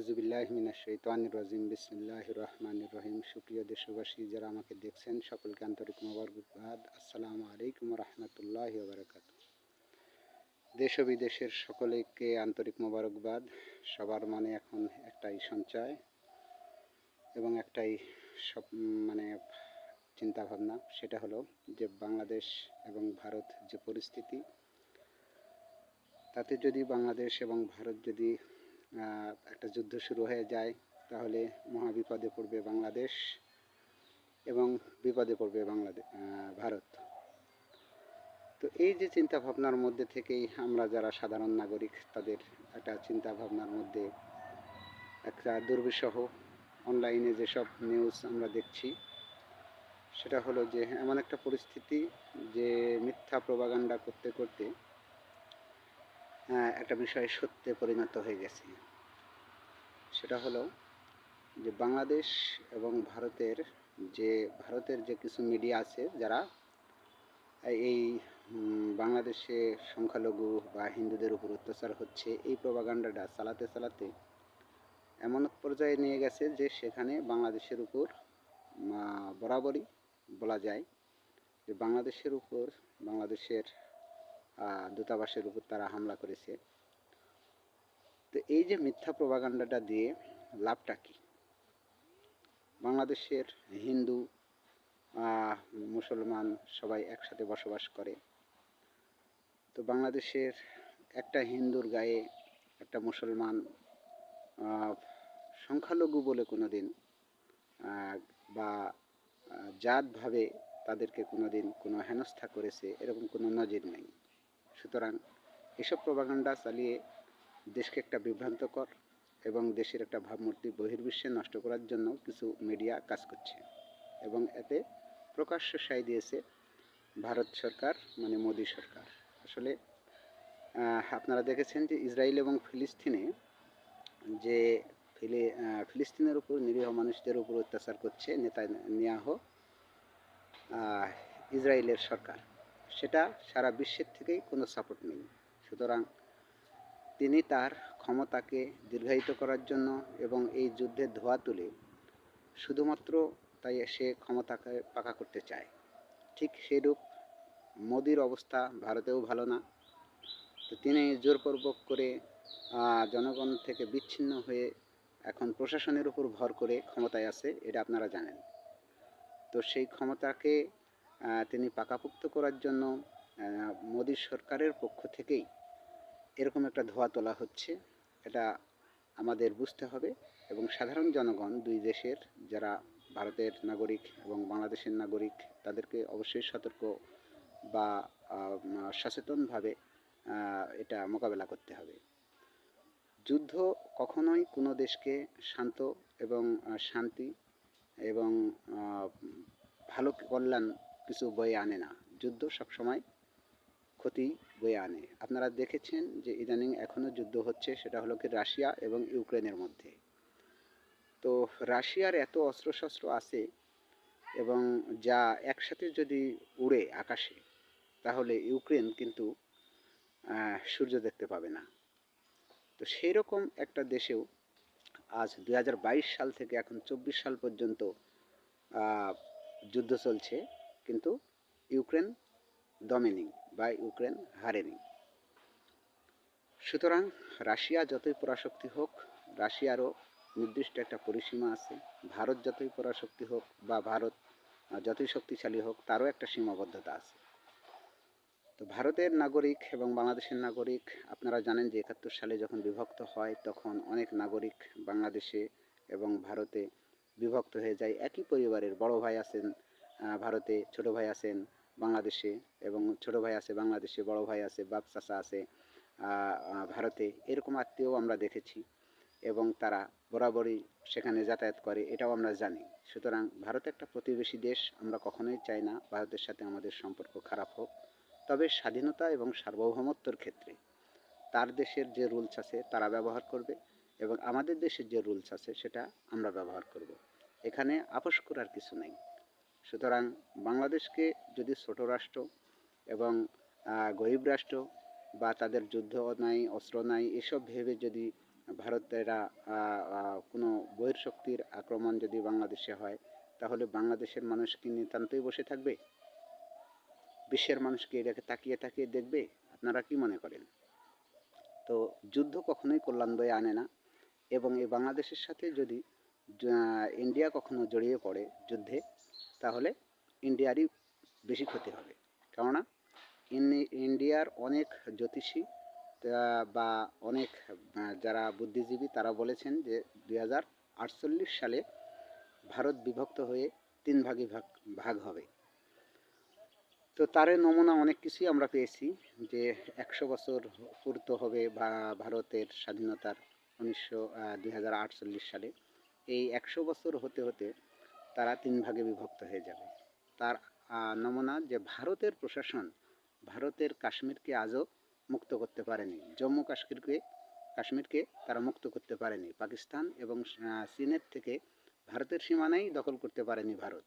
আউজুবিল্লাহ মিনাশাইতানির রাজিম। বিসমিল্লাহ রহমান রহিম। সুপ্রিয় দেশবাসী, যারা আমাকে দেখছেন, সকলকে আন্তরিক মোবারকবাদ। আসসালামু আলাইকুম রহমতুল্লাহ বারকাত দেশ ও বিদেশের সকলকে আন্তরিক মোবারকবাদ। সবার মনে এখন একটাই সঞ্চয় এবং একটাই সব মানে চিন্তা ভাবনা সেটা হলো যে বাংলাদেশ এবং ভারত যে পরিস্থিতি, তাতে যদি বাংলাদেশ এবং ভারত যদি একটা যুদ্ধ শুরু হয়ে যায়, তাহলে মহা বিপদে পড়বে বাংলাদেশ এবং বিপদে পড়বে বাংলাদেশ ভারত। তো এই যে চিন্তা ভাবনার মধ্যে থেকেই আমরা যারা সাধারণ নাগরিক, তাদের একটা চিন্তা ভাবনার মধ্যে একটা দুর্বিষহ অনলাইনে যেসব নিউজ আমরা দেখছি, সেটা হলো যে এমন একটা পরিস্থিতি যে মিথ্যা প্রবাগান্ডা করতে করতে একটা বিষয় সত্যে পরিণত হয়ে গেছে। সেটা হলো যে বাংলাদেশ এবং ভারতের যে ভারতের যে কিছু মিডিয়া আছে যারা এই বাংলাদেশে সংখ্যালঘু বা হিন্দুদের উপর অত্যাচার হচ্ছে, এই প্রবাগান্ডাটা চালাতে চালাতে এমন পর্যায়ে নিয়ে গেছে যে সেখানে বাংলাদেশের উপর বরাবরই বলা যায় যে বাংলাদেশের উপর, বাংলাদেশের দূতাবাসের উপর তারা হামলা করেছে। তো এই যে মিথ্যা প্রবাগান্ডাটা দিয়ে লাভটা কি? বাংলাদেশের হিন্দু মুসলমান সবাই একসাথে বসবাস করে। তো বাংলাদেশের একটা হিন্দুর গায়ে একটা মুসলমান সংখ্যালঘু বলে কোনো দিন বা জাতভাবে তাদেরকে কোনো দিন কোনো হেনস্থা করেছে, এরকম কোনো নজির নেই। সুতরাং এসব প্রবাগান্ডা চালিয়ে দেশকে একটা বিভ্রান্তকর এবং দেশের একটা ভাবমূর্তি বহির্বিশ্বে নষ্ট করার জন্য কিছু মিডিয়া কাজ করছে। এবং এতে প্রকাশ্য সায় দিয়েছে ভারত সরকার মানে মোদী সরকার। আসলে আপনারা দেখেছেন যে ইসরায়েল এবং ফিলিস্তিনে যে ফিলি ফিলিস্তিনের উপর নিরীহ মানুষদের উপর অত্যাচার করছে নেতা নিয়াহ ইসরায়েলের সরকার। সেটা সারা বিশ্বের থেকেই কোনো সাপোর্ট নেই। সুতরাং তিনি তার ক্ষমতাকে দীর্ঘায়িত করার জন্য এবং এই যুদ্ধের ধোয়া তুলে শুধুমাত্র তাই সে ক্ষমতাকে পাকা করতে চায়। ঠিক সেরূপ মোদির অবস্থা ভারতেও ভালো না। তো তিনি জোরপূর্বক করে জনগণ থেকে বিচ্ছিন্ন হয়ে এখন প্রশাসনের উপর ভর করে ক্ষমতায় আছে, এটা আপনারা জানেন। তো সেই ক্ষমতাকে তিনি পাকাপোক্ত করার জন্য মোদী সরকারের পক্ষ থেকেই এরকম একটা ধোয়া তোলা হচ্ছে। এটা আমাদের বুঝতে হবে এবং সাধারণ জনগণ, দুই দেশের যারা ভারতের নাগরিক এবং বাংলাদেশের নাগরিক, তাদেরকে অবশ্যই সতর্ক বা সচেতনভাবে এটা মোকাবেলা করতে হবে। যুদ্ধ কখনোই কোনো দেশকে শান্ত এবং শান্তি এবং ভালো কল্যাণ কিছু বয়ে আনে না। যুদ্ধ সবসময় ক্ষতি বয়ে আনে। আপনারা দেখেছেন যে ইদানিং এখনও যুদ্ধ হচ্ছে, সেটা হলো কি রাশিয়া এবং ইউক্রেনের মধ্যে। তো রাশিয়ার এত অস্ত্রশস্ত্র আছে এবং যা একসাথে যদি উড়ে আকাশে, তাহলে ইউক্রেন কিন্তু সূর্য দেখতে পাবে না। তো সেই রকম একটা দেশেও আজ দু হাজার বাইশ সাল থেকে এখন চব্বিশ সাল পর্যন্ত যুদ্ধ চলছে। কিন্তু ইউক্রেন দমেনি বা ইউক্রেন হারেনি সুতরাং রাশিয়া যতই পরাশক্তি হোক, রাশিয়ারও নির্দিষ্ট একটা পরিসীমা আছে। ভারত যতই পরাশক্তি হোক বা ভারত যতই শক্তিশালী হোক, তারও একটা সীমাবদ্ধতা আছে। তো ভারতের নাগরিক এবং বাংলাদেশের নাগরিক, আপনারা জানেন যে একাত্তর সালে যখন বিভক্ত হয়, তখন অনেক নাগরিক বাংলাদেশে এবং ভারতে বিভক্ত হয়ে যায়। একই পরিবারের বড় ভাই আছেন ভারতে ছোট ভাই আছেন বাংলাদেশে এবং ছোট ভাই আছে বাংলাদেশে, বড় ভাই আছে, বাপ চাচা আছে ভারতে এরকম আত্মীয় আমরা দেখেছি এবং তারা বরাবরই সেখানে যাতায়াত করে, এটাও আমরা জানি। সুতরাং ভারত একটা প্রতিবেশী দেশ, আমরা কখনোই চাই না ভারতের সাথে আমাদের সম্পর্ক খারাপ হোক। তবে স্বাধীনতা এবং সার্বভৌমত্বর ক্ষেত্রে তার দেশের যে রুলস আছে, তারা ব্যবহার করবে এবং আমাদের দেশের যে রুলস আছে, সেটা আমরা ব্যবহার করব। এখানে আপোষ করার কিছু নেই। সুতরাং বাংলাদেশকে যদি ছোট রাষ্ট্র এবং গরিব রাষ্ট্র বা তাদের যুদ্ধ নাই, অস্ত্র নাই, এসব ভেবে যদি ভারতেরা কোনো বহির্শক্তির আক্রমণ যদি বাংলাদেশে হয়, তাহলে বাংলাদেশের মানুষ কি নিতান্তই বসে থাকবে? বিশ্বের মানুষকে এটাকে তাকিয়ে তাকিয়ে দেখবে? আপনারা কি মনে করেন? তো যুদ্ধ কখনোই কল্যাণ বয়ে আনে না এবং এই বাংলাদেশের সাথে যদি ইন্ডিয়া কখনো জড়িয়ে পড়ে যুদ্ধে তাহলে ইন্ডিয়ারই বেশি ক্ষতি হবে। কেননা ইন্ডিয়ার অনেক জ্যোতিষী বা অনেক যারা বুদ্ধিজীবী, তারা বলেছেন যে দুই হাজার আটচল্লিশ সালে ভারত বিভক্ত হয়ে তিন ভাগে ভাগ ভাগ হবে। তো তার নমুনা অনেক কিছুই আমরা পেয়েছি যে একশো বছর পূর্ত হবে বা ভারতের স্বাধীনতার উনিশশো দুই সালে। এই একশো বছর হতে হতে তারা তিন ভাগে বিভক্ত হয়ে যাবে। তার নমুনা যে ভারতের প্রশাসন, ভারতের কাশ্মীরকে আজও মুক্ত করতে পারেনি। জম্মু কাশ্মীরকে কাশ্মীরকে তারা মুক্ত করতে পারেনি। পাকিস্তান এবং চীনের থেকে ভারতের সীমানাই দখল করতে পারেনি ভারত।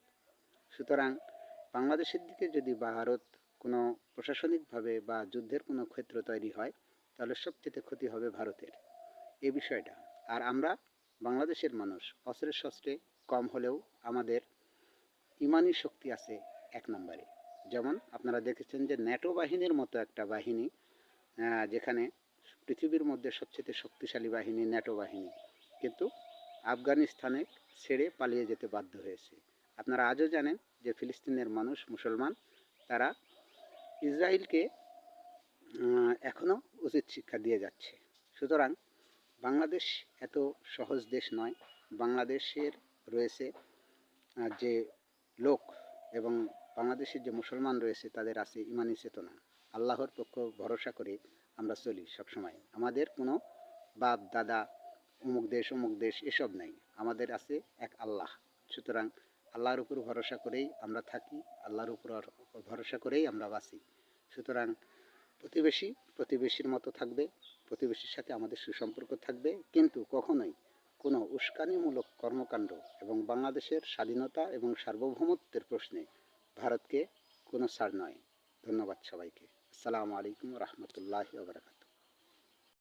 সুতরাং বাংলাদেশের দিকে যদি ভারত কোনো প্রশাসনিকভাবে বা যুদ্ধের কোনো ক্ষেত্র তৈরি হয়, তাহলে সবচেয়ে ক্ষতি হবে ভারতের। এই বিষয়টা। আর আমরা বাংলাদেশের মানুষ অস্ত্রে শস্ত্রে কম হলেও আমাদের ইমানি শক্তি আছে এক নম্বরে। যেমন আপনারা দেখেছেন যে ন্যাটো বাহিনীর মতো একটা বাহিনী যেখানে পৃথিবীর মধ্যে সবচেয়ে শক্তিশালী বাহিনী ন্যাটো বাহিনী। কিন্তু আফগানিস্তানে ছেড়ে পালিয়ে যেতে বাধ্য হয়েছে। আপনারা আজও জানেন যে ফিলিস্তিনের মানুষ মুসলমান, তারা ইসরায়েলকে এখনও উচিত শিক্ষা দিয়ে যাচ্ছে। সুতরাং বাংলাদেশ এত সহজ দেশ নয়। বাংলাদেশের রয়েছে যে লোক এবং বাংলাদেশের যে মুসলমান রয়েছে তাদের আছে ইমানি চেতনা। আল্লাহর পক্ষ ভরসা করে আমরা চলি সবসময়। আমাদের কোনো বাপ, দাদা, অমুক দেশ অমুক দেশ, এসব নাই। আমাদের আছে এক আল্লাহ। সুতরাং আল্লাহর উপর ভরসা করেই আমরা থাকি, আল্লাহর উপর ভরসা করেই আমরা বাঁচি। সুতরাং প্রতিবেশী প্রতিবেশীর মতো থাকবে, প্রতিবেশীর সাথে আমাদের সুসম্পর্ক থাকবে, কিন্তু কখনোই কোনো উস্কানিমূলক কর্মকাণ্ড এবং বাংলাদেশের স্বাধীনতা এবং সার্বভৌমত্বের প্রশ্নে ভারতকে কোনো ছাড় নয়। ধন্যবাদ সবাইকে। আসসালামু আলাইকুম রহমতুল্লাহ বারকাত